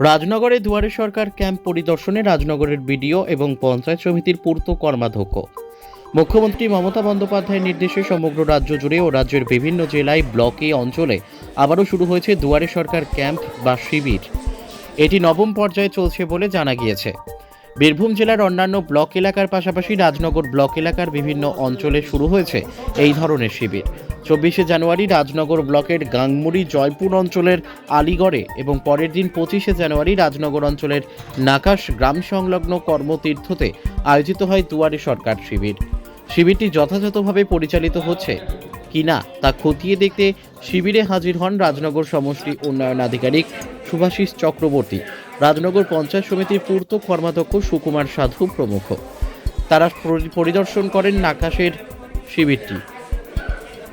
রাজনগরে দুয়ারে সরকার ক্যাম্প পরিদর্শনে রাজনগরের বিডিও এবং পঞ্চায়েত সমিতির পূর্ত কর্মাধ্যক্ষ। মুখ্যমন্ত্রী মমতা বন্দ্যোপাধ্যায়ের নির্দেশে সমগ্র রাজ্য জুড়ে ও রাজ্যের বিভিন্ন জেলায় ব্লকে অঞ্চলে আবারও শুরু হয়েছে দুয়ারে সরকার ক্যাম্প বা শিবির। এটি নবম পর্যায়ে চলছে বলে জানা গিয়েছে। বীরভূম জেলার অন্যান্য ব্লক এলাকার পাশাপাশি রাজনগর ব্লক এলাকার বিভিন্ন অঞ্চলে শুরু হয়েছে এই ধরনের শিবির। চব্বিশে জানুয়ারি রাজনগর ব্লকের গাংমুড়ি জয়পুর অঞ্চলের আলিগড়ে এবং পরের দিন পঁচিশে জানুয়ারি রাজনগর অঞ্চলের নাকাশ গ্রাম সংলগ্ন কর্মতীর্থতে আয়োজিত হয় দুয়ারে সরকার শিবির। শিবিরটি যথাযথভাবে পরিচালিত হচ্ছে কিনা তা খতিয়ে দেখতে শিবিরে হাজির হন রাজনগর সমষ্টি উন্নয়ন আধিকারিক সুভাষিস চক্রবর্তী, রাজনগর পঞ্চায়েত সমিতির পূর্ত কর্মাধ্যক্ষ সুকুমার সাধু প্রমুখ। তারা পরিদর্শন করেন নাকাশের শিবিরটি।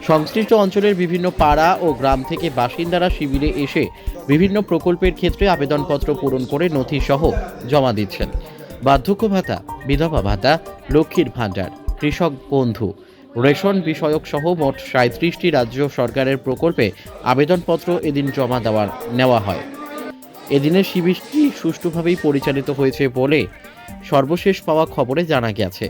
সংশ্লিষ্ট অঞ্চলের বিভিন্ন পাড়া ও গ্রাম থেকে বাসিন্দারা শিবিরে এসে বিভিন্ন প্রকল্পের ক্ষেত্রে আবেদনপত্র পূরণ করে নথি সহ জমা দিচ্ছেন। বার্ধক্য ভাতা, বিধবা ভাতা, লক্ষ্মীর ভাণ্ডার, কৃষক বন্ধু, রেশন বিষয়ক সহ মোট সাঁত্রিশটি রাজ্য সরকারের প্রকল্পে আবেদনপত্র এদিন জমা দেওয়ার, নেওয়া হয়। এদিনের শিবিরটি সুষ্ঠুভাবেই পরিচালিত হয়েছে বলে সর্বশেষ পাওয়া খবরে জানা গেছে।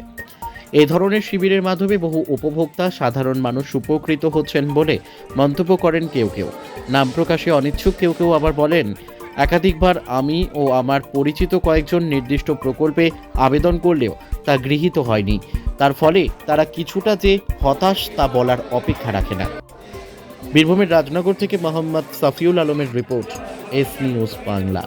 এই ধরনের শিবিরের মাধ্যমে বহু উপভোক্তা সাধারণ মানুষ উপকৃত হচ্ছেন বলে মন্তব্য করেন কেউ কেউ। নাম প্রকাশে অনিচ্ছুক কেউ কেউ আবার বলেন, একাধিকবার আমি ও আমার পরিচিত কয়েকজন নির্দিষ্ট প্রকল্পে আবেদন করলেও তা গৃহীত হয়নি। তার ফলে তারা কিছুটা যে হতাশ তা বলার অপেক্ষা রাখে না। বীরভূমের রাজনগর থেকে মোহাম্মদ সাফিউল আলমের রিপোর্ট, এস নিউজ বাংলা।